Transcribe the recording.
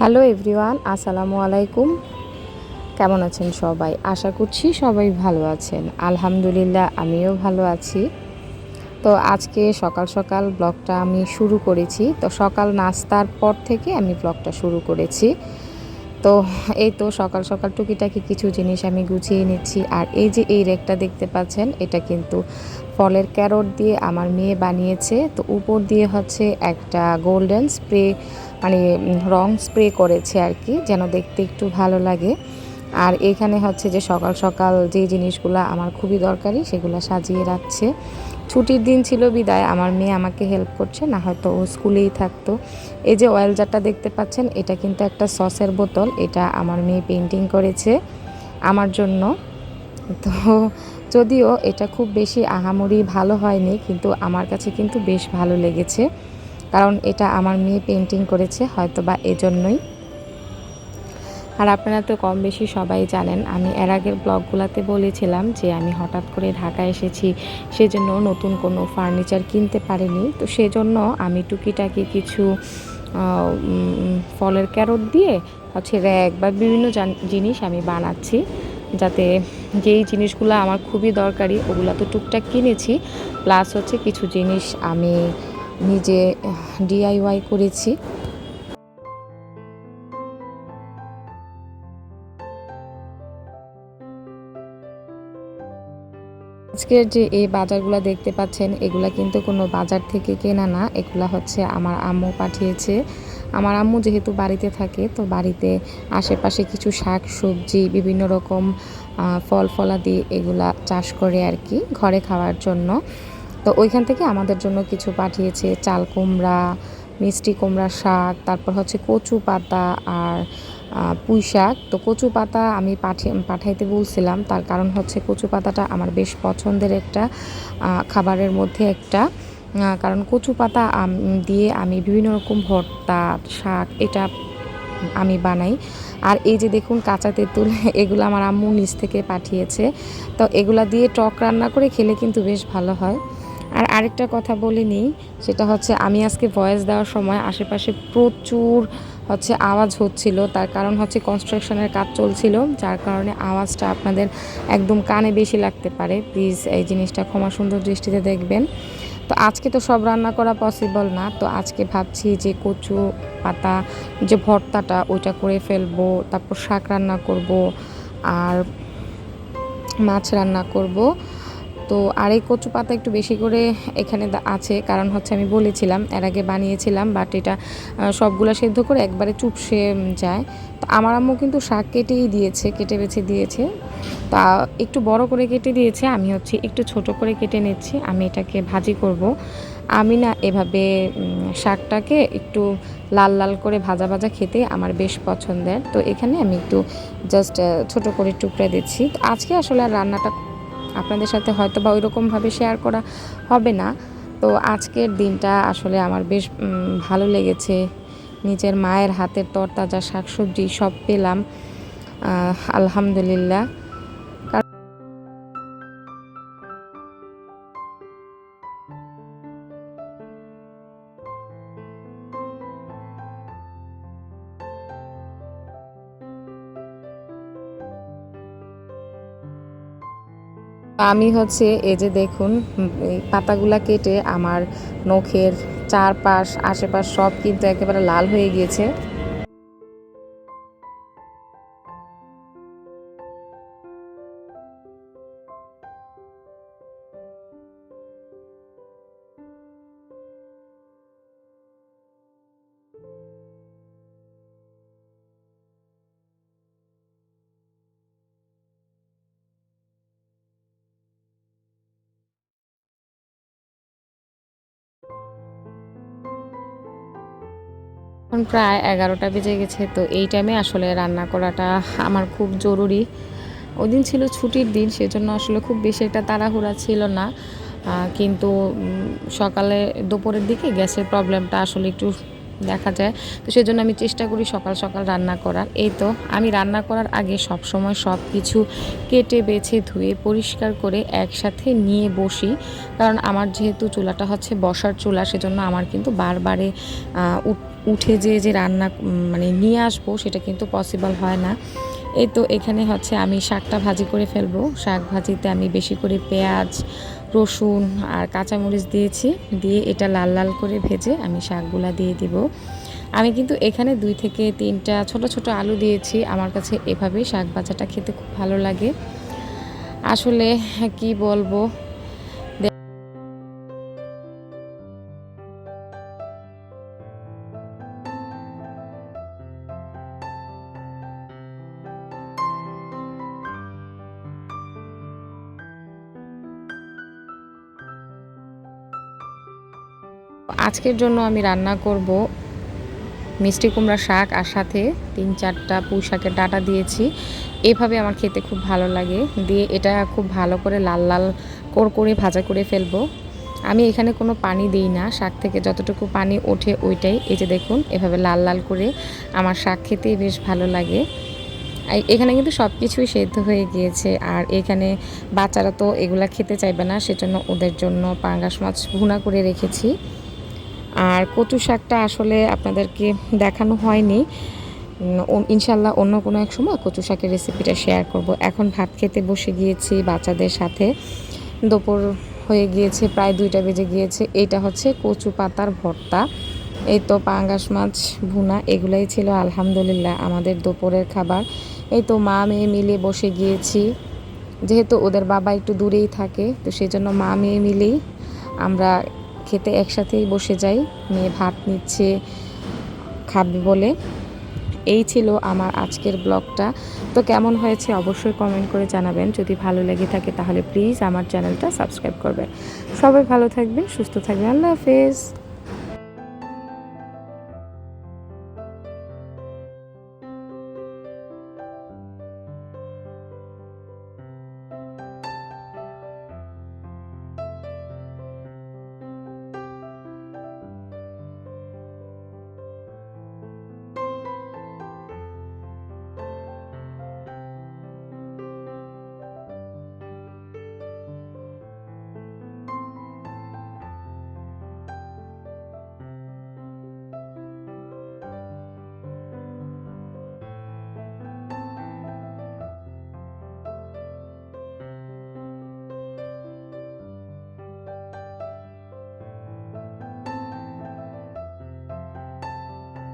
Hello everyone, আসসালামু আলাইকুম। কেমন আছেন সবাই? আশা করছি সবাই ভালো আছেন। আলহামদুলিল্লাহ, আমিও ভালো আছি। তো আজকে সকাল সকাল ব্লগটা আমি শুরু করেছি। তো সকাল নাস্তার পর থেকে আমি ব্লগটা শুরু করেছি। তো এই তো সকাল সকাল টুকিটাকি কিছু জিনিস আমি গুছিয়ে নিচ্ছি। আর এই যে এই রেকটা দেখতে পাচ্ছেন, এটা কিন্তু ফলের ক্যারট দিয়ে আমার মেয়ে বানিয়েছে। তো উপর দিয়ে হচ্ছে একটা গোল্ডেন স্প্রে মানে রং স্প্রে করেছে আর কি, যেন দেখতে একটু ভালো লাগে। আর এখানে হচ্ছে যে সকাল সকাল যে জিনিসগুলো আমার খুবই দরকারি, সেগুলো সাজিয়ে রাখছে। ছুটির দিন ছিল বিদায়, আমার মেয়ে আমাকে হেল্প করছে, না হয়তো ও স্কুলেই থাকতো। এই যে অয়েল জারটা দেখতে পাচ্ছেন, এটা কিন্তু একটা সসের বোতল, এটা আমার মেয়ে পেন্টিং করেছে আমার জন্য। তো যদিও এটা খুব বেশি আহামরি ভালো হয়নি, কিন্তু আমার কাছে কিন্তু বেশ ভালো লেগেছে। কারণ এটা আমার মেয়ে পেন্টিং করেছে হয়তো বা এজন্যই। আর আপনারা তো কম বেশি সবাই জানেন, আমি এর আগের ব্লগগুলোতে বলেছিলাম যে আমি হঠাৎ করে ঢাকা এসেছি, সেজন্য নতুন কোনো ফার্নিচার কিনতে পারিনি। তো সেজন্য আমি টুকিটাকি কিছু ফলের ক্যারট দিয়ে হচ্ছে র্যাক বা বিভিন্ন জিনিস আমি বানাচ্ছি, যাতে যেই জিনিসগুলো আমার খুবই দরকারি ওগুলো তো টুকটাক কিনেছি। প্লাস হচ্ছে কিছু জিনিস আমি নিজে ডিআইওয়াই করেছি। আজকের যে এই বাজারগুলো দেখতে পাচ্ছেন, এগুলা কিন্তু কোনো বাজার থেকে কেনা না। এগুলা হচ্ছে আমার আম্মু পাঠিয়েছে। আমার আম্মু যেহেতু বাড়িতে থাকে, তো বাড়িতে আশেপাশে কিছু শাক, সবজি, বিভিন্ন রকম ফল ফলাদি এগুলা চাষ করে আর কি, ঘরে খাওয়ার জন্য। তো ওইখান থেকে আমাদের জন্য কিছু পাঠিয়েছে চাল কুমড়া মিষ্টি কুমড়া শাক, তারপর হচ্ছে কচু পাতা আর পুঁই শাক। তো কচু পাতা আমি পাঠিয়ে পাঠাইতে বলছিলাম, তার কারণ হচ্ছে কচু পাতাটা আমার বেশ পছন্দের একটা খাবারের মধ্যে একটা। কারণ কচু পাতা দিয়ে আমি বিভিন্ন রকম ভর্তা, শাক এটা আমি বানাই। আর এই যে দেখুন কাঁচা তেঁতুল, এগুলো আমার আম্মু নিচ থেকে পাঠিয়েছে। তো এগুলা দিয়ে টক রান্না করে খেলে কিন্তু বেশ ভালো হয়। আর আরেকটা কথা বলে নিই, সেটা হচ্ছে আমি আজকে ভয়েস দেওয়ার সময় আশেপাশে প্রচুর হচ্ছে আওয়াজ হচ্ছিল, তার কারণ হচ্ছে কনস্ট্রাকশনের কাজ চলছিল, যার কারণে আওয়াজটা আপনাদের একদম কানে বেশি লাগতে পারে। প্লিজ এই জিনিসটা ক্ষমা সুন্দর দৃষ্টিতে দেখবেন। তো আজকে তো সব রান্না করা পসিবল না, তো আজকে ভাবছি যে কচু পাতা, যে ভর্তাটা, ওইটা করে ফেলব, তারপর শাক রান্না করব, আর মাছ রান্না করব। তো আর এই কচু পাতা একটু বেশি করে এখানে আছে, কারণ হচ্ছে আমি বলেছিলাম, এর আগে বানিয়েছিলাম বাট এটা সবগুলো সেদ্ধ করে একবারে চুপসে যায়। তো আমার আম্মু কিন্তু শাক কেটেই দিয়েছে, কেটে বেছে দিয়েছে। তা একটু বড় করে কেটে দিয়েছে, আমি হচ্ছে একটু ছোট করে কেটে নিচ্ছি, আমি এটাকে ভাজি করব। আমি না এভাবে শাকটাকে একটু লাল লাল করে ভাজা ভাজা খেতে আমার বেশ পছন্দের। তো এখানে আমি একটু জাস্ট ছোট করে টুকরা দিচ্ছি। আজকে আসলে আর রান্নাটা আপনাদের সাথে হয়তো বা ওইরকমভাবে শেয়ার করা হবে না। তো আজকের দিনটা আসলে আমার বেশ ভালো লেগেছে। নিজের মায়ের হাতের তরতাজা শাকসবজি সব পেলাম। আলহামদুলিল্লাহ। আমি হচ্ছে এই যে দেখুন পাতাগুলা কেটে আমার নখের চারপাশ, আশেপাশ সব কিন্তু একেবারে লাল হয়ে গিয়েছে। এখন প্রায় এগারোটা বেজে গেছে, তো এই টাইমে আসলে রান্না করাটা আমার খুব জরুরি। ওই দিন ছিল ছুটির দিন, সেজন্য আসলে খুব বেশি একটা তাড়াহুড়া ছিল না। কিন্তু সকালে দুপুরের দিকে গ্যাসের প্রবলেমটা আসলে একটু দেখা যায়, তো সেজন্য আমি চেষ্টা করি সকাল সকাল রান্না করার। এই তো, আমি রান্না করার আগে সব সময় সব কিছু কেটে, বেছে, ধুয়ে, পরিষ্কার করে একসাথে নিয়ে বসি। কারণ আমার যেহেতু চুলাটা হচ্ছে বসার চুলা, সেজন্য আমার কিন্তু বারবারে উঠ উঠে যে যে রান্না মানে নিয়ে আসব সেটা কিন্তু পসিবল হয় না। এই তো এখানে হচ্ছে আমি শাকটা ভাজি করে ফেলব। শাক ভাজিতে আমি বেশি করে পেঁয়াজ, রসুন আর কাঁচামরিচ দিয়েছি। দিয়ে এটা লাল লাল করে ভেজে আমি শাকগুলা দিয়ে দিব। আমি কিন্তু এখানে দুই থেকে তিনটা ছোট ছোট আলু দিয়েছি। আমার কাছে এভাবেই শাক ভাজাটা খেতে খুব ভালো লাগে। আসলে কি বলব আজকের জন্য আমি রান্না করব মিষ্টি কুমড়া শাক আর সাথে তিন চারটা পুঁই শাকের ডাটা দিয়েছি। এভাবে আমার খেতে খুব ভালো লাগে। দিয়ে এটা খুব ভালো করে লাল লাল কোর করে ভাজা করে ফেলব। আমি এখানে কোনো পানি দিই না। শাক থেকে যতটুকু পানি ওঠে ওইটাই। এই যে দেখুন, এভাবে লাল লাল করে আমার শাক খেতেই বেশ ভালো লাগে। এখানে কিন্তু সব কিছুই সেদ্ধ হয়ে গিয়েছে। আর এখানে বাচ্চারা তো এগুলা খেতে চাইবে না। সেজন্য ওদের জন্য পাঙ্গাস মাছ ভুনা করে রেখেছি। আর কচু শাকটা আসলে আপনাদেরকে দেখানো হয়নি। ইনশাল্লাহ অন্য কোনো এক সময় কচু শাকের রেসিপিটা শেয়ার করব। এখন ভাত খেতে বসে গিয়েছি বাচ্চাদের সাথে। দুপুর হয়ে গিয়েছে, প্রায় দুইটা বেজে গিয়েছে। এইটা হচ্ছে কচু পাতার ভর্তা। এই তো পাঙ্গাস মাছ, ভুনা, এগুলাই ছিল আলহামদুলিল্লাহ আমাদের দুপুরের খাবার। এই তো মা মেয়ে মিলে বসে গিয়েছি। যেহেতু ওদের বাবা একটু দূরেই থাকে, তো সেই জন্য মা মেয়ে মিলেই আমরা খেতে একসাথেই বসে যাই। মেয়ে ভাত নিচ্ছে, খাবে বলে। এই ছিল আমার আজকের ব্লগটা। তো কেমন হয়েছে অবশ্যই কমেন্ট করে জানাবেন। যদি ভালো লেগে থাকে তাহলে প্লিজ আমার চ্যানেলটা সাবস্ক্রাইব করবেন। সবাই ভালো থাকবেন, সুস্থ থাকবেন। আল্লাহ হাফেজ।